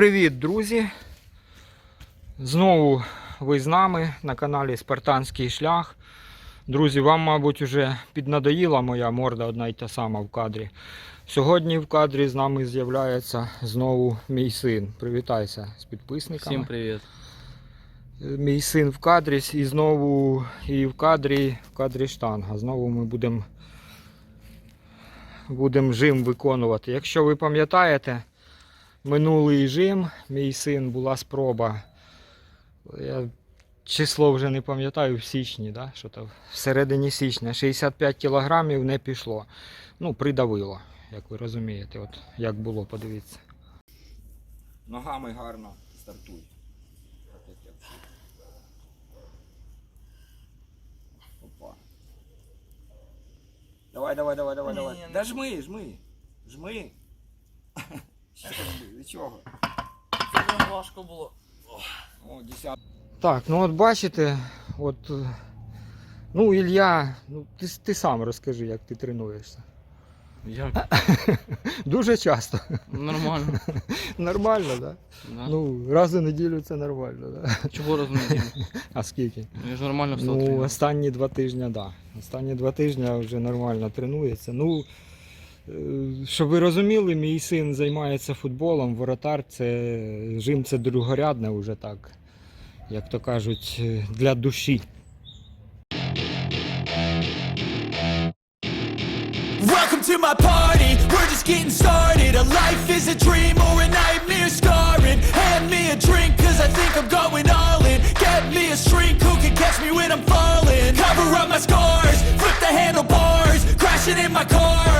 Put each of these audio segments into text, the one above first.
Привіт, друзі! Знову ви з нами на каналі Спартанський шлях. Друзі, вам, мабуть, вже піднадоїла моя морда одна й та сама в кадрі. Сьогодні в кадрі з нами з'являється знову мій син. Привітайся з підписниками. Всім привіт. Мій син в кадрі і знову і в кадрі, в кадрі штанга. Знову ми будемо будем жим виконувати. Якщо ви пам'ятаєте, минулий жим, мій син була спроба. Я число вже не пам'ятаю в січні, да? що то в середині січня 65 кілограмів не пішло. Ну, придавило, як ви розумієте, от як було, подивіться. Ногами гарно стартуй. Опа. Давай, давай, давай, давай, давай. Да не жми, жми. Жми. Що ти, чого? Це важко було. О, десят. Так, ну от бачите, от. е, Ну, Ілля, ну ти, ти сам розкажи, як ти тренуєшся. Як? Дуже часто. Нормально. Нормально, так? Да? Да? Ну, раз у неділю це нормально, так. да? Чого розуміти? А скільки? Я ж нормально все Ну, отримав. останні два тижні, так. Да. Останні два тижні вже нормально тренується. Ну, е, щоб ви розуміли, мій син займається футболом, воротар це жим це другорядне вже так, як то кажуть, е, для душі. Welcome to my party, we're just getting started A life is a dream or a nightmare scarring Hand me a drink cause I think I'm going all in Get me a shrink who can catch me when I'm falling Cover up my scars, flip the handlebars Crashing in my car,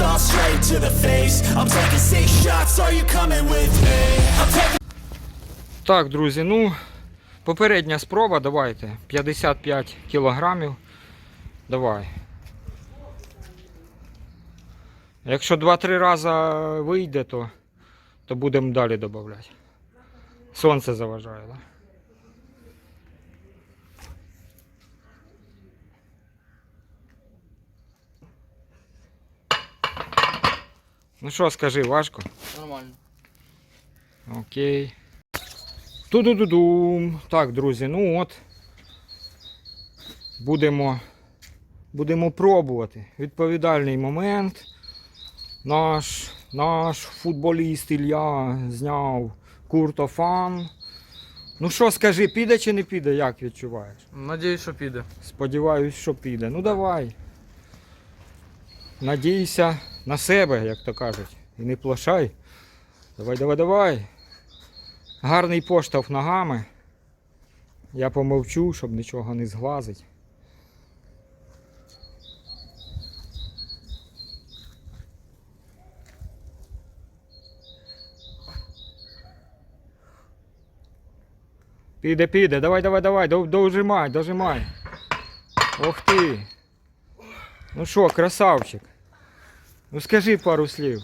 all straight to the face I'm taking six shots, are you coming with me? I'm taking Так, друзі, ну, попередня спроба, давайте. 55 кілограмів. Давай. Якщо 2-3 рази вийде, то, то будемо далі додавати. Сонце заважає, так? Да? Ну що, скажи, важко? Нормально. Окей. Ту-ду-ду-дум. Так, друзі, ну от. Будемо, будемо пробувати. Відповідальний момент. Наш, наш футболіст Ілля зняв куртофан. Ну що, скажи, піде чи не піде, як відчуваєш? Надіюсь, що піде. Сподіваюсь, що піде. Ну давай. Надійся на себе, як то кажуть. І не плашай. Давай, давай, давай. Гарний поштовх ногами. Я помовчу, щоб нічого не зглазить. Піде, піде, давай, давай, давай, довжимай, дожимай. Ох ти. Ну що, красавчик. Ну скажи пару слів.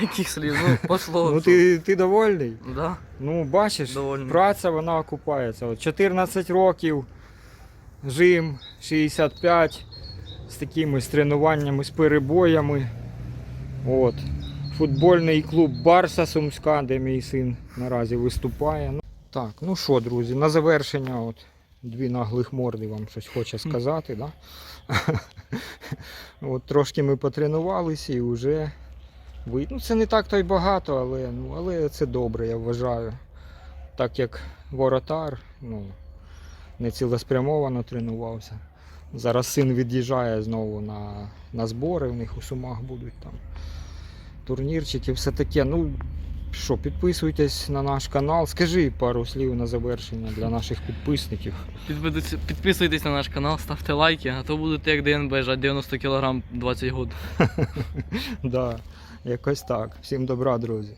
Яких слів? Ну, пошло. Ну ти, ти довольний? Да? Ну, бачиш, Довольний. праця вона окупається. От 14 років, жим 65 з такими з тренуваннями, з перебоями. От. Футбольний клуб Барса Сумська, де мій син наразі виступає. Ну, так, ну що, друзі, на завершення от, дві наглих морди вам щось хоче сказати. Да? от, трошки ми потренувалися і вже ви... Ну, це не так то й багато, але, ну, але це добре, я вважаю. Так як воротар, ну, не цілеспрямовано тренувався. Зараз син від'їжджає знову на, на збори, у них у Сумах будуть там турнірчики, все таке. Ну, що, підписуйтесь на наш канал. Скажи пару слів на завершення для наших підписників. Підписуйтесь- на наш канал, ставте лайки, а то будете як ДНБ, жать 90 кг 20 год. Так, якось так. Всім добра, друзі.